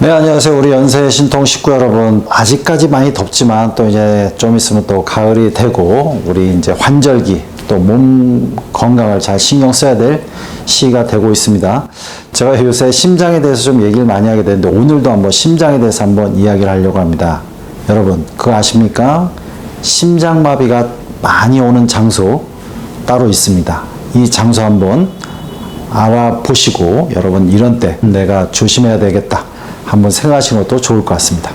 네, 안녕하세요. 우리 연세 신통 식구 여러분. 아직까지 많이 덥지만 또 이제 좀 있으면 또 가을이 되고 우리 이제 환절기 또 몸 건강을 잘 신경 써야 될 시기가 되고 있습니다. 제가 요새 심장에 대해서 좀 얘기를 많이 하게 되는데 오늘도 한번 심장에 대해서 한번 이야기를 하려고 합니다. 여러분, 그거 아십니까? 심장마비가 많이 오는 장소 따로 있습니다. 이 장소 한번 알아보시고 여러분 이런 때 내가 조심해야 되겠다 한번 생각하시는 것도 좋을 것 같습니다.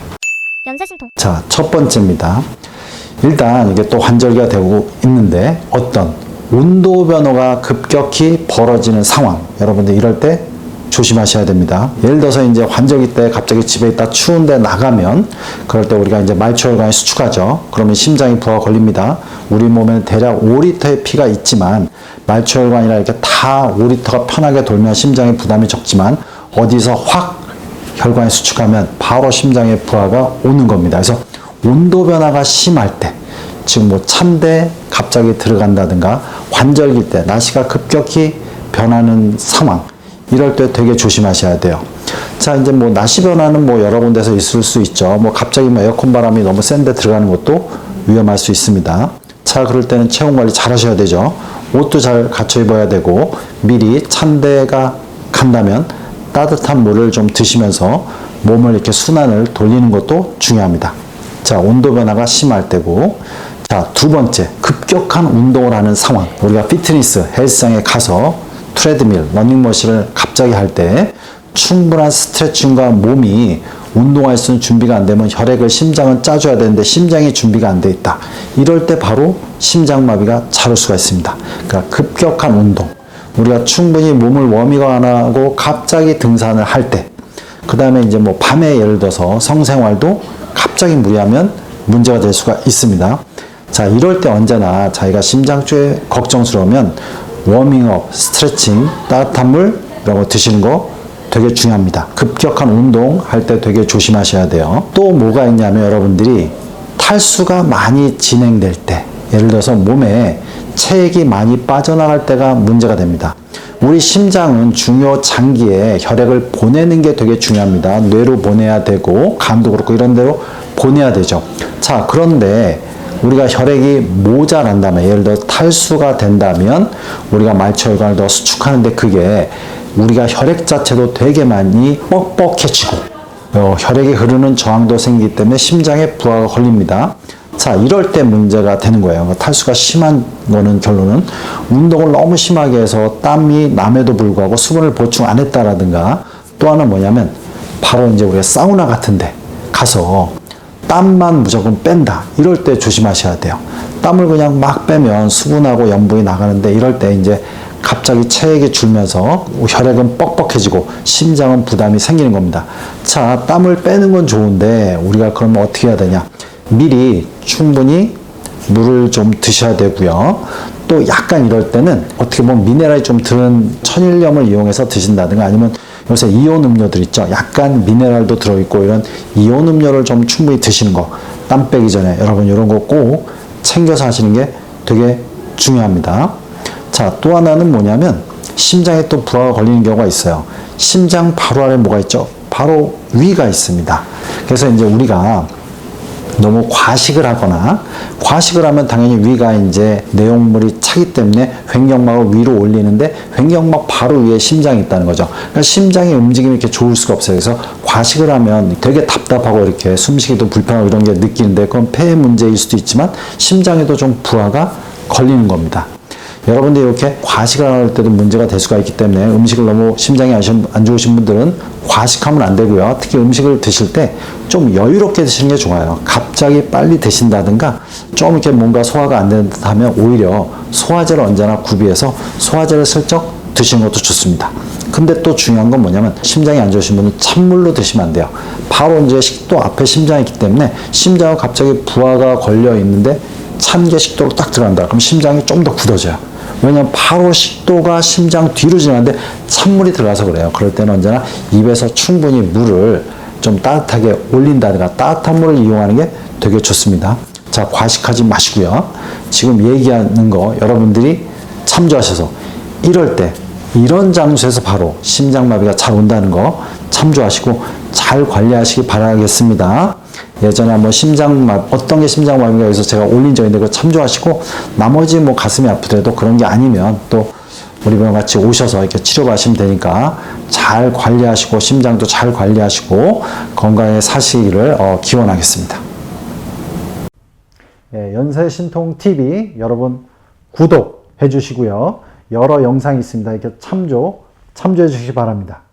연세신통 자, 첫 번째입니다. 일단 이게 또 환절기가 되고 있는데 어떤 온도 변화가 급격히 벌어지는 상황. 여러분들 이럴 때 조심하셔야 됩니다. 예를 들어서 이제 환절기 때 갑자기 집에 있다 추운데 나가면 그럴 때 우리가 이제 말초혈관이 수축하죠. 그러면 심장이 부하가 걸립니다. 우리 몸에는 대략 5리터의 피가 있지만 말초혈관이라 이렇게 다 5리터가 편하게 돌면 심장의 부담이 적지만 어디서 확 혈관이 수축하면 바로 심장에 부하가 오는 겁니다. 그래서 온도 변화가 심할 때, 지금 뭐 찬데 갑자기 들어간다든가 환절기 때 날씨가 급격히 변하는 상황, 이럴 때 되게 조심하셔야 돼요. 자, 이제 뭐 날씨 변화는 뭐 여러 군데서 있을 수 있죠. 뭐 갑자기 뭐 에어컨 바람이 너무 센데 들어가는 것도 위험할 수 있습니다. 자, 그럴 때는 체온 관리 잘 하셔야 되죠. 옷도 잘 갖춰 입어야 되고 미리 찬데가 간다면 따뜻한 물을 좀 드시면서 몸을 이렇게 순환을 돌리는 것도 중요합니다. 자, 온도 변화가 심할 때고. 자, 두 번째, 급격한 운동을 하는 상황. 우리가 피트니스, 헬스장에 가서 트레드밀, 러닝머신을 갑자기 할 때 충분한 스트레칭과 몸이 운동할 수 있는 준비가 안 되면 혈액을 심장은 짜줘야 되는데 심장이 준비가 안 돼 있다. 이럴 때 바로 심장마비가 잘올 수가 있습니다. 그러니까 급격한 운동. 우리가 충분히 몸을 워밍업 안 하고 갑자기 등산을 할 때, 그 다음에 이제 뭐 밤에 예를 들어서 성생활도 갑자기 무리하면 문제가 될 수가 있습니다. 자, 이럴 때 언제나 자기가 심장 쪽에 걱정스러우면 워밍업, 스트레칭, 따뜻한 물 이런 거 드시는 거 되게 중요합니다. 급격한 운동 할 때 되게 조심하셔야 돼요. 또 뭐가 있냐면 여러분들이 탈수가 많이 진행될 때, 예를 들어서 몸에 체액이 많이 빠져나갈 때가 문제가 됩니다. 우리 심장은 중요 장기에 혈액을 보내는 게 되게 중요합니다. 뇌로 보내야 되고, 간도 그렇고 이런 데로 보내야 되죠. 자, 그런데 우리가 혈액이 모자란다면, 예를 들어 탈수가 된다면, 우리가 말초혈관을 더 수축하는데 그게 우리가 혈액 자체도 되게 많이 뻑뻑해지고, 어, 혈액이 흐르는 저항도 생기기 때문에 심장에 부하가 걸립니다. 자, 이럴 때 문제가 되는 거예요. 탈수가 심한 거는 결론은 운동을 너무 심하게 해서 땀이 남에도 불구하고 수분을 보충 안 했다라든가 또 하나 뭐냐면 바로 이제 우리가 사우나 같은데 가서 땀만 무조건 뺀다. 이럴 때 조심하셔야 돼요. 땀을 그냥 막 빼면 수분하고 염분이 나가는데 이럴 때 이제 갑자기 체액이 줄면서 혈액은 뻑뻑해지고 심장은 부담이 생기는 겁니다. 자, 땀을 빼는 건 좋은데 우리가 그러면 어떻게 해야 되냐? 미리 충분히 물을 좀 드셔야 되고요. 또 약간 이럴 때는 어떻게 보면 미네랄이 좀 들은 천일염을 이용해서 드신다든가 아니면 요새 이온 음료들 있죠. 약간 미네랄도 들어있고 이런 이온 음료를 좀 충분히 드시는 거. 땀 빼기 전에 여러분 이런 거 꼭 챙겨서 하시는 게 되게 중요합니다. 자, 또 하나는 뭐냐면 심장에 또 부하가 걸리는 경우가 있어요. 심장 바로 아래 뭐가 있죠? 바로 위가 있습니다. 그래서 이제 우리가 너무 과식을 하거나 과식을 하면 당연히 위가 이제 내용물이 차기 때문에 횡격막을 위로 올리는데 횡격막 바로 위에 심장이 있다는 거죠. 그러니까 심장의 움직임이 이렇게 좋을 수가 없어요. 그래서 과식을 하면 되게 답답하고 이렇게 숨쉬기도 불편하고 이런 게 느끼는데 그건 폐의 문제일 수도 있지만 심장에도 좀 부하가 걸리는 겁니다. 여러분들 이렇게 과식을 할 때도 문제가 될 수가 있기 때문에 음식을 너무 심장이 안 좋으신 분들은 과식하면 안 되고요. 특히 음식을 드실 때 좀 여유롭게 드시는 게 좋아요. 갑자기 빨리 드신다든가 좀 이렇게 뭔가 소화가 안 되는 듯 하면 오히려 소화제를 언제나 구비해서 소화제를 슬쩍 드시는 것도 좋습니다. 근데 또 중요한 건 뭐냐면 심장이 안 좋으신 분은 찬물로 드시면 안 돼요. 바로 이제 식도 앞에 심장이 있기 때문에 심장은 갑자기 부하가 걸려 있는데 찬 게 식도로 딱 들어간다. 그럼 심장이 좀 더 굳어져요. 왜냐면 바로 식도가 심장 뒤로 지나는데 찬물이 들어가서 그래요. 그럴 때는 언제나 입에서 충분히 물을 좀 따뜻하게 올린다든가 따뜻한 물을 이용하는 게 되게 좋습니다. 자, 과식하지 마시고요. 지금 얘기하는 거 여러분들이 참조하셔서 이럴 때 이런 장소에서 바로 심장마비가 잘 온다는 거 참조하시고 잘 관리하시기 바라겠습니다. 예전에 한번 심장마 어떤 게 심장마비인가 여기서 제가 올린 적인데 그거 참조하시고 나머지 뭐 가슴이 아프더라도 그런 게 아니면 또 우리 병원 같이 오셔서 이렇게 치료받으시면 되니까 잘 관리하시고 심장도 잘 관리하시고 건강에 사시기를 어, 기원하겠습니다. 예, 연세신통 TV 여러분 구독해 주시고요. 여러 영상이 있습니다. 이렇게 참조 참조해 주시기 바랍니다.